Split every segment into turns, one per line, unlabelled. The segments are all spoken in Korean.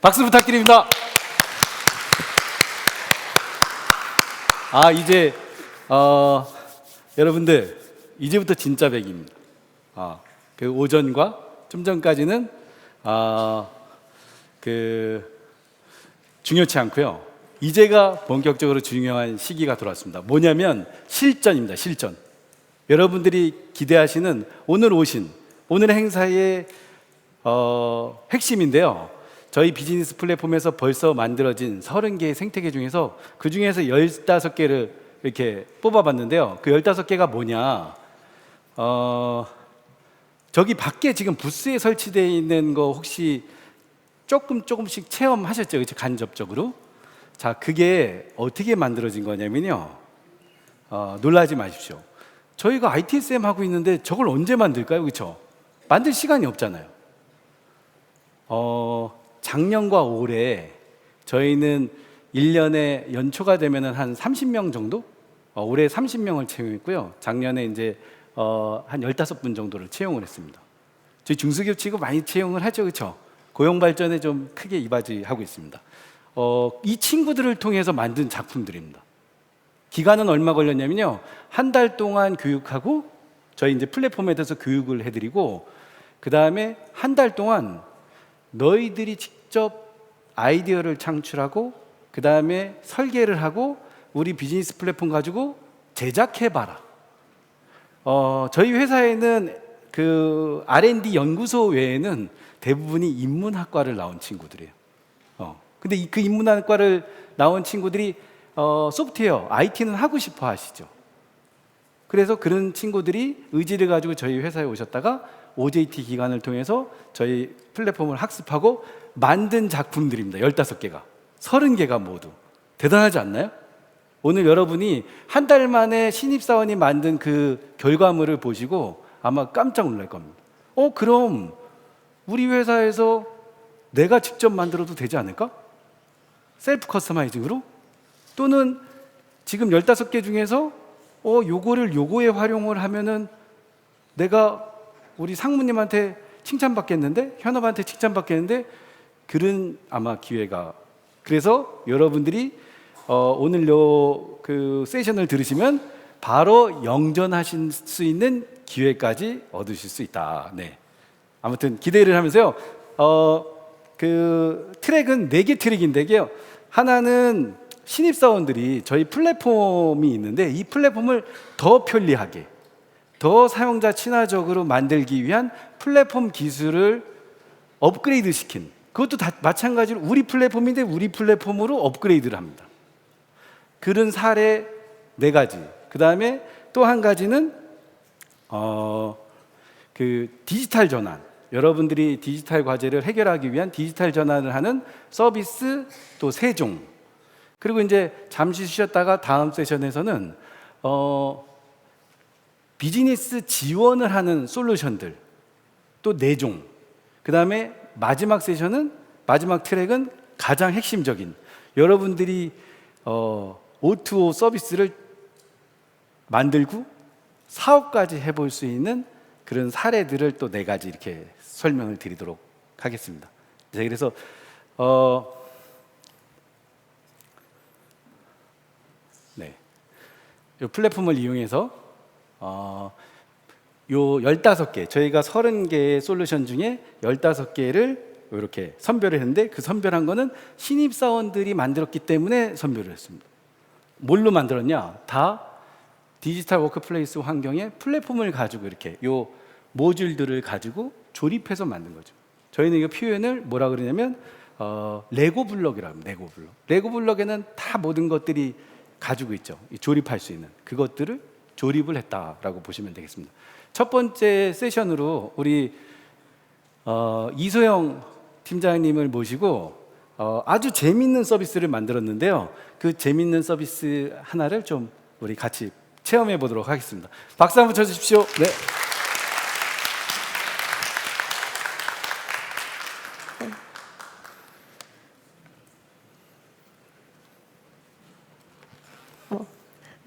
박수 부탁드립니다. 아 이제 어, 여러분들 이제부터 진짜 백입니다. 아, 그 오전과 좀 전까지는 아, 그 중요치 않고요. 이제가 본격적으로 중요한 시기가 돌아왔습니다. 뭐냐면 실전입니다. 실전. 여러분들이 기대하시는 오늘 오신 오늘 행사의 어, 핵심인데요. 저희 비즈니스 플랫폼에서 벌써 만들어진 30개의 생태계 중에서 그 중에서 15개를 이렇게 뽑아봤는데요. 그 15개가 뭐냐? 어, 저기 밖에 지금 부스에 설치되어 있는 거 혹시 조금 조금씩 체험하셨죠? 그렇죠? 간접적으로. 자, 그게 어떻게 만들어진 거냐면요. 어, 놀라지 마십시오. 저희가 ITSM 하고 있는데 저걸 언제 만들까요? 그렇죠? 만들 시간이 없잖아요. 어, 작년과 올해 저희는 1년에 연초가 되면은 한 30명 정도? 어, 올해 30명을 채용했고요. 작년에 이제 어, 한 15분 정도를 채용을 했습니다. 저희 중소기업 치고 많이 채용을 하죠. 그렇죠? 고용 발전에 좀 크게 이바지하고 있습니다. 어, 이 친구들을 통해서 만든 작품들입니다. 기간은 얼마 걸렸냐면요. 한 달 동안 교육하고 저희 이제 플랫폼에 대해서 교육을 해드리고 그 다음에 한 달 동안 너희들이 직접 아이디어를 창출하고 그 다음에 설계를 하고 우리 비즈니스 플랫폼 가지고 제작해봐라. 어, 저희 회사에는 그 R&D 연구소 외에는 대부분이 인문학과를 나온 친구들이에요. 어. 근데 이- 그 인문학과를 나온 친구들이 어, 소프트웨어, IT는 하고 싶어 하시죠. 그래서 그런 친구들이 의지를 가지고 저희 회사에 오셨다가 OJT 기간을 통해서 저희 플랫폼을 학습하고 만든 작품들입니다. 15개가. 30개가 모두. 대단하지 않나요? 오늘 여러분이 한 달 만에 신입사원이 만든 그 결과물을 보시고 아마 깜짝 놀랄 겁니다. 어, 그럼 우리 회사에서 내가 직접 만들어도 되지 않을까? 셀프 커스터마이징으로? 또는 지금 15개 중에서 어, 요거를 요거에 활용을 하면은 내가 우리 상무님한테 칭찬받겠는데 현업한테 칭찬받겠는데 그런 아마 기회가 그래서 여러분들이 어, 오늘 요 그 세션을 들으시면 바로 영전하실 수 있는 기회까지 얻으실 수 있다. 네. 아무튼 기대를 하면서요. 어, 그 트랙은 네 개 트랙인데요. 하나는 신입사원들이 저희 플랫폼이 있는데 이 플랫폼을 더 편리하게 더 사용자 친화적으로 만들기 위한 플랫폼 기술을 업그레이드 시킨 그것도 다 마찬가지로 우리 플랫폼인데 우리 플랫폼으로 업그레이드를 합니다. 그런 사례 네 가지. 그 다음에 또 한 가지는 어, 그 디지털 전환. 여러분들이 디지털 과제를 해결하기 위한 디지털 전환을 하는 서비스 또 세종. 그리고 이제 잠시 쉬었다가 다음 세션에서는 어, 비즈니스 지원을 하는 솔루션들 또 내종. 그 다음에 마지막 세션은 마지막 트랙은 가장 핵심적인 여러분들이 어, O2O 서비스를 만들고 사업까지 해볼 수 있는 그런 사례들을 또 네 가지 이렇게 설명을 드리도록 하겠습니다. 자, 그래서 어, 네, 이 플랫폼을 이용해서 어, 요 15개, 저희가 30개의 솔루션 중에 15개를 이렇게 선별을 했는데 그 선별한 거는 신입사원들이 만들었기 때문에 선별을 했습니다. 뭘로 만들었냐? 다 디지털 워크플레이스 환경에 플랫폼을 가지고 이렇게 요 모듈들을 가지고 조립해서 만든 거죠. 저희는 이 표현을 뭐라 그러냐면 어, 레고 블럭이라고 합니다. 레고 블럭. 레고 블럭에는 다 모든 것들이 가지고 있죠. 이 조립할 수 있는 그것들을 조립을 했다라고 보시면 되겠습니다. 첫 번째 세션으로 우리 어, 이소영 팀장님을 모시고 어, 아주 재밌는 서비스를 만들었는데요. 그 재밌는 서비스 하나를 좀 우리 같이 체험해 보도록 하겠습니다. 박수 한번 쳐주십시오. 네.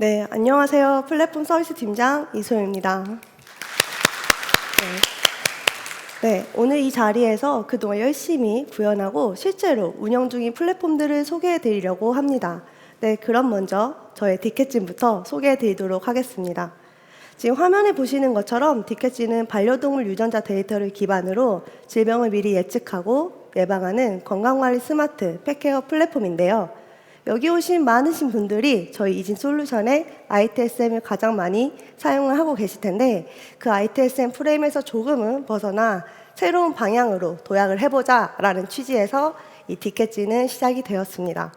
네, 안녕하세요. 플랫폼 서비스 팀장 이소영입니다. 네. 네, 오늘 이 자리에서 그동안 열심히 구현하고 실제로 운영 중인 플랫폼들을 소개해 드리려고 합니다. 네, 그럼 먼저 저의 디켓진부터 소개해 드리도록 하겠습니다. 지금 화면에 보시는 것처럼 디켓진은 반려동물 유전자 데이터를 기반으로 질병을 미리 예측하고 예방하는 건강관리 스마트 펫케어 플랫폼인데요. 여기 오신 많으신 분들이 저희 이진 솔루션의 ITSM을 가장 많이 사용을 하고 계실 텐데 그 ITSM 프레임에서 조금은 벗어나 새로운 방향으로 도약을 해보자 라는 취지에서 이 디켓진은 시작이 되었습니다.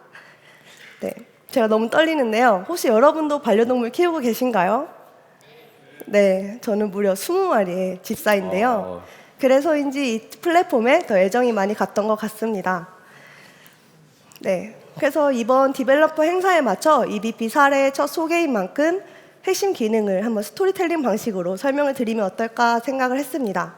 네, 제가 너무 떨리는데요. 혹시 여러분도 반려동물 키우고 계신가요? 네, 저는 무려 20마리의 집사인데요.
어.
그래서인지 이 플랫폼에 더 애정이 많이 갔던 것 같습니다. 네. 그래서 이번 디벨로퍼 행사에 맞춰 EBP 사례의 첫 소개인 만큼 핵심 기능을 한번 스토리텔링 방식으로 설명을 드리면 어떨까 생각을 했습니다.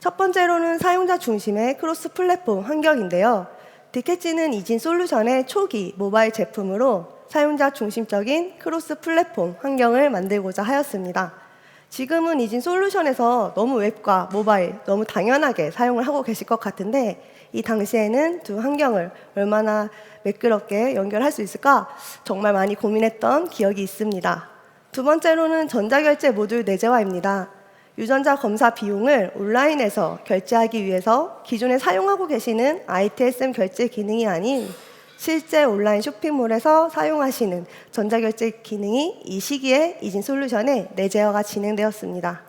첫 번째로는 사용자 중심의 크로스 플랫폼 환경인데요. 디켓지는 이진 솔루션의 초기 모바일 제품으로 사용자 중심적인 크로스 플랫폼 환경을 만들고자 하였습니다. 지금은 이진 솔루션에서 너무 웹과 모바일 너무 당연하게 사용을 하고 계실 것 같은데 이 당시에는 두 환경을 얼마나 매끄럽게 연결할 수 있을까 정말 많이 고민했던 기억이 있습니다. 두 번째로는 전자결제 모듈 내재화입니다. 유전자 검사 비용을 온라인에서 결제하기 위해서 기존에 사용하고 계시는 ITSM 결제 기능이 아닌 실제 온라인 쇼핑몰에서 사용하시는 전자결제 기능이 이 시기에 이진 솔루션에 내재화가 진행되었습니다.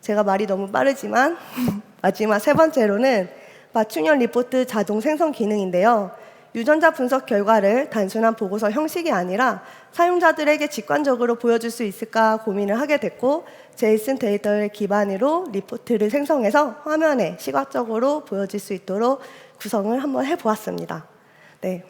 제가 말이 너무 빠르지만 마지막 세 번째로는 맞춤형 리포트 자동 생성 기능인데요. 유전자 분석 결과를 단순한 보고서 형식이 아니라 사용자들에게 직관적으로 보여줄 수 있을까 고민을 하게 됐고 제이슨 데이터를 기반으로 리포트를 생성해서 화면에 시각적으로 보여질 수 있도록 구성을 한번 해보았습니다. 네,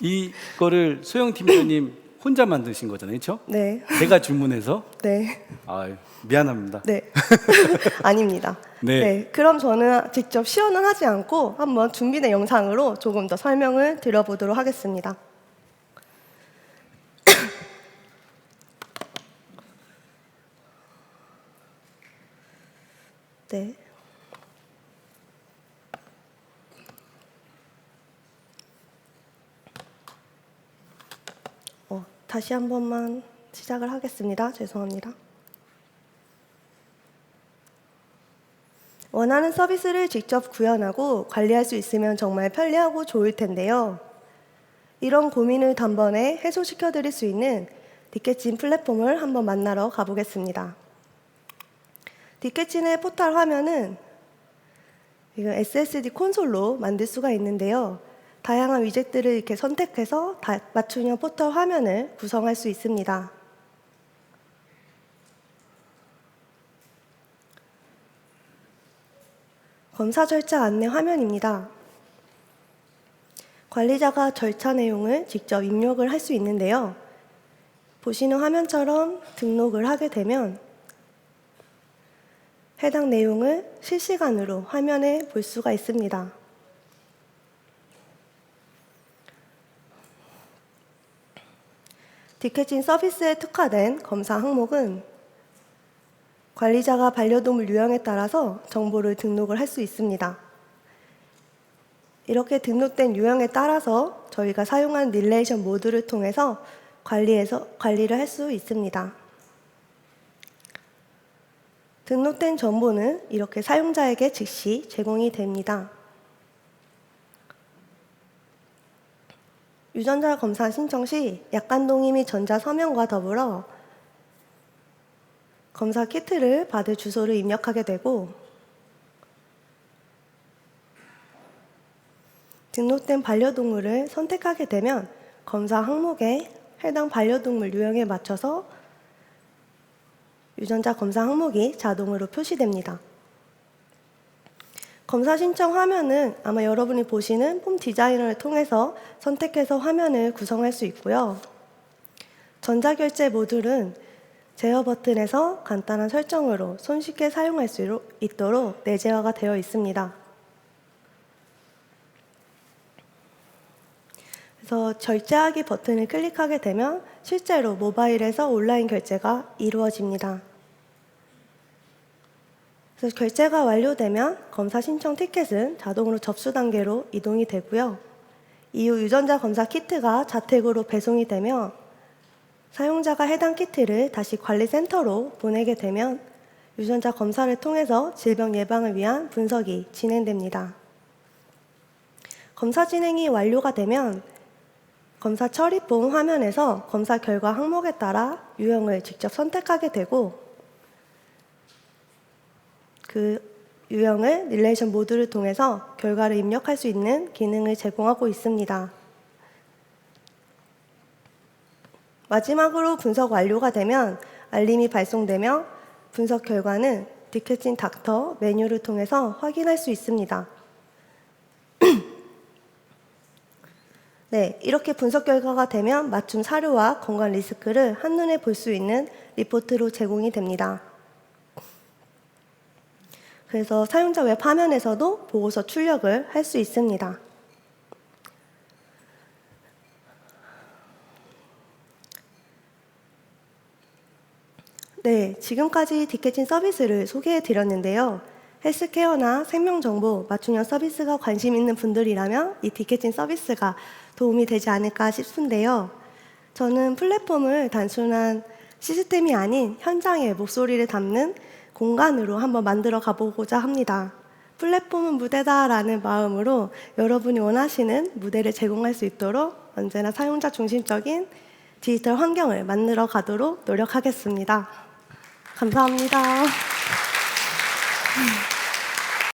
이거를 소영 팀장님 혼자 만드신 거잖아요, 그렇죠?
네,
제가 주문해서
네.
아 미안합니다.
네. 아닙니다.
네.
네. 그럼 저는 직접 시연은 하지 않고 한번 준비된 영상으로 조금 더 설명을 드려보도록 하겠습니다. 네. 어, 다시 한 번만 시작을 하겠습니다. 죄송합니다. 원하는 서비스를 직접 구현하고 관리할 수 있으면 정말 편리하고 좋을 텐데요. 이런 고민을 단번에 해소시켜 드릴 수 있는 디켓진 플랫폼을 한번 만나러 가보겠습니다. 디켓진의 포털 화면은 SSD 콘솔로 만들 수가 있는데요. 다양한 위젯들을 이렇게 선택해서 다- 맞춤형 포털 화면을 구성할 수 있습니다. 검사 절차 안내 화면입니다. 관리자가 절차 내용을 직접 입력을 할 수 있는데요. 보시는 화면처럼 등록을 하게 되면 해당 내용을 실시간으로 화면에 볼 수가 있습니다. 디켓진 서비스에 특화된 검사 항목은 관리자가 반려동물 유형에 따라서 정보를 등록을 할 수 있습니다. 이렇게 등록된 유형에 따라서 저희가 사용한 릴레이션 모드를 통해서 관리해서 관리를 할 수 있습니다. 등록된 정보는 이렇게 사용자에게 즉시 제공이 됩니다. 유전자 검사 신청 시 약관 동의 및 전자 서명과 더불어 검사 키트를 받을 주소를 입력하게 되고 등록된 반려동물을 선택하게 되면 검사 항목에 해당 반려동물 유형에 맞춰서 유전자 검사 항목이 자동으로 표시됩니다. 검사 신청 화면은 아마 여러분이 보시는 폼 디자이너를 통해서 선택해서 화면을 구성할 수 있고요. 전자결제 모듈은 제어 버튼에서 간단한 설정으로 손쉽게 사용할 수 있도록 내재화가 되어 있습니다. 그래서 결제하기 버튼을 클릭하게 되면 실제로 모바일에서 온라인 결제가 이루어집니다. 그래서 결제가 완료되면 검사 신청 티켓은 자동으로 접수 단계로 이동이 되고요. 이후 유전자 검사 키트가 자택으로 배송이 되며 사용자가 해당 키트를 다시 관리센터로 보내게 되면 유전자 검사를 통해서 질병 예방을 위한 분석이 진행됩니다. 검사 진행이 완료가 되면 검사 처리봉 화면에서 검사 결과 항목에 따라 유형을 직접 선택하게 되고 그 유형을 릴레이션 모드를 통해서 결과를 입력할 수 있는 기능을 제공하고 있습니다. 마지막으로 분석 완료가 되면 알림이 발송되며 분석 결과는 디켓진 닥터 메뉴를 통해서 확인할 수 있습니다. 네, 이렇게 분석 결과가 되면 맞춤 사료와 건강 리스크를 한눈에 볼 수 있는 리포트로 제공이 됩니다. 그래서 사용자 웹 화면에서도 보고서 출력을 할 수 있습니다. 네, 지금까지 디켓진 서비스를 소개해 드렸는데요. 헬스케어나 생명정보, 맞춤형 서비스가 관심 있는 분들이라면 이 디켓진 서비스가 도움이 되지 않을까 싶은데요. 저는 플랫폼을 단순한 시스템이 아닌 현장의 목소리를 담는 공간으로 한번 만들어 가보고자 합니다. 플랫폼은 무대다라는 마음으로 여러분이 원하시는 무대를 제공할 수 있도록 언제나 사용자 중심적인 디지털 환경을 만들어 가도록 노력하겠습니다. 감사합니다.